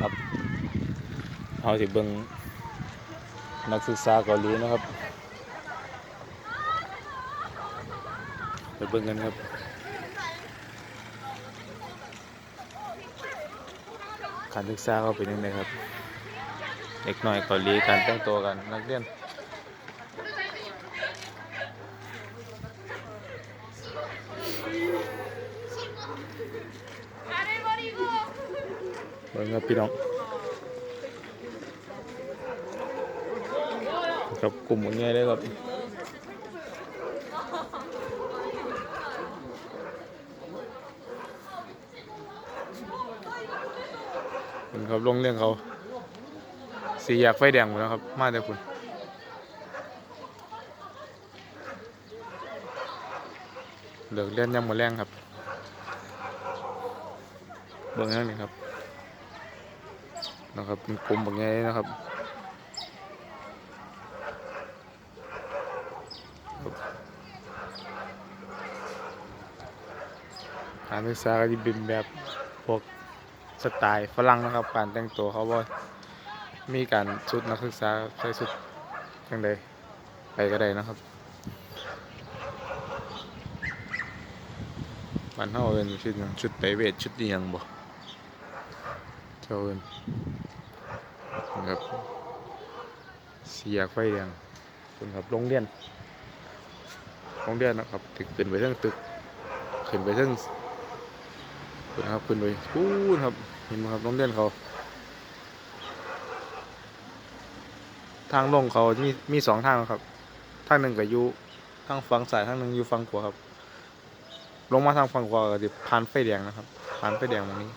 ครับเอาสิเบิงนักศึกษาเกาหลีนะครับไปเบิ่งกันครับการศึกษาเขาเป็นยังไงครับ เด็กน้อยเกาหลีการแต่งตัวกันนักเรียน บิ่งครับพี่น้องกับกลุ่มง่ายเลยครับคุณครับลงเรื่องเขาสีอยากไฟแดงหมดแล้วครับ มาแต่คุณเลิกเล่นยังหมดแรงครับ เบิ่งนั่นนี่ครับ นะครับเป็นกลมแบบนี้นะครับการศึกษาก็จะเป็นแบบพวกสไตล์ฝรั่งนะครับ การแต่งตัวเขาว่ามีการชุดนักศึกษาใส่ชุดจังใดไปก็ได้นะครับมันเท่าเป็นชุดยังชุดไปเวทชุดเอียงบ่เจ้าเอิน นะครับเสียไฟแดงคุณครับโรงเรียนโรงเรียนนะครับตึกขึ้นไปเรื่องตึกขึ้นไปเรื่องคุณครับขึ้นไปพูนครับเห็นไหมครับโรงเรียนเขา ทางลงเขามีมีสองทางนะครับทางหนึ่งก็อยู่ทางฝั่งซ้ายทางหนึ่งอยู่ฝั่งขวาครับ ลงมาทางฝั่งขวาก็จะผ่านไฟแดงนะครับผ่านไฟแดงตรงนี้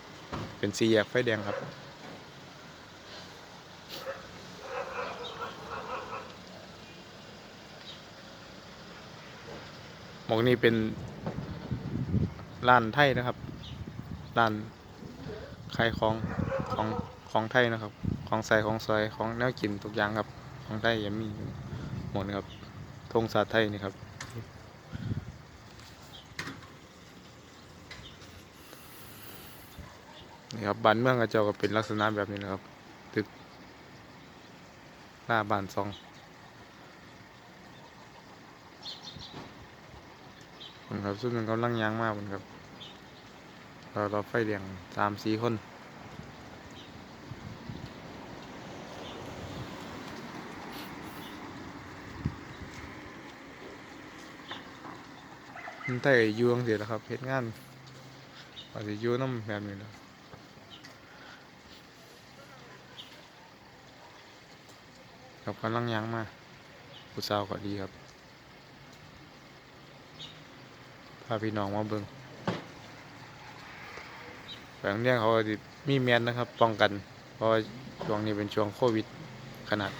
เป็นสี่แยกไฟแดงครับ มองนี้เป็นร้านไทยนะครับร้านขายของของของไทยนะครับ ของใส่ของซอยของแนวกินทุกอย่างครับ ของไทยยังมีหมดนะครับธงศาตร์ไทยนี่ครับนี่ครับบ้านเมืองกระเจ้าก็เป็นลักษณะแบบนี้นะครับ ตึกหน้าบ้านซอง ผมครับซึ่งมันกำลังยางมากผมครับเราเราไฟแดงสามสี่คนมันแต่ยูงเสียแล้วครับเพชรงานอาจจะยูน้ำแบบนี้แล้วครับกำลังยางมาผู้สาวก็ดีครับ พาพี่น้องมาเบิงแฝงเรียเขาก็สิมีแมนนะครับ ป้องกัน เพราะช่วงนี้เป็นช่วงโควิดขนาด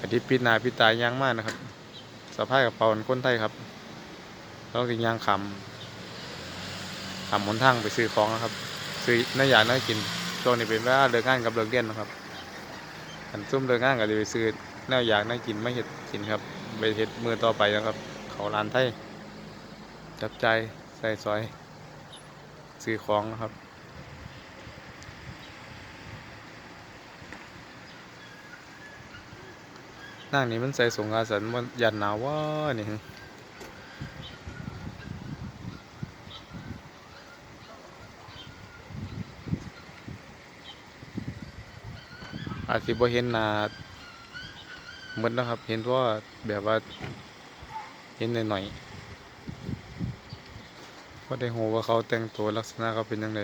อาทิตย์ปิดนาปิดตายยางมากนะครับสภาพกระเป๋าเป็นคนไทยครับต้องกินยางขำขำหนทางไปซื้อของนะครับ ซื้อเนื้อยากเนื้อกินช่วงนี้เป็นเวลาเลิกงานกับเลิกเรียนนะครับอันซุ่มเลิกงานก็จะไปซื้อเนื้อยากเนื้อกินไม่เห็ดกินครับ ไปเห็ดมือต่อไปนะครับ เขาร้านไทย จับใจใส่ซอยซื้อของนะครับ นั่งนี่มันใส่สงอาสันมันยันหนาวว่านี่อาจสิบ่เห็นหน้าหมดนะครับ เห็นว่าแบบว่า เห็นหน่อยๆ ก็ได้หูว่าเขาแต่งตัวลักษณะเขาเป็นยังไง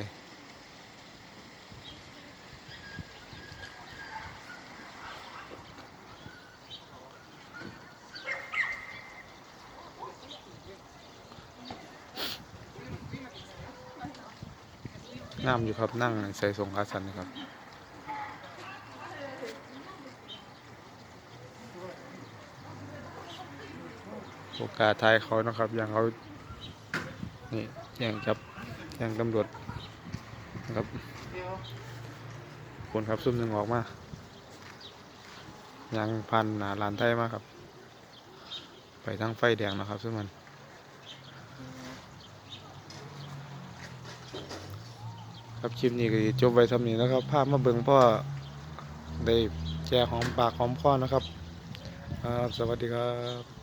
งามอยู่ครับนั่งใส่ทรงขาสันนะครับโอกาสทายเขานะครับอย่างเขา นี่แย่งจับแย่งตำรวจนะครับคนครับซุ่มหนึ่งออกมายังพันหนาลานไทยมากครับ ไปทั้งไฟแดงนะครับซึ่งมันครับคลิปนี้ก็จบไว้เทำนี้นะครับ ภาพมาเบิ่งพ่อได้แจหอมปากหอมคอนะครับ ครับ สวัสดีครับ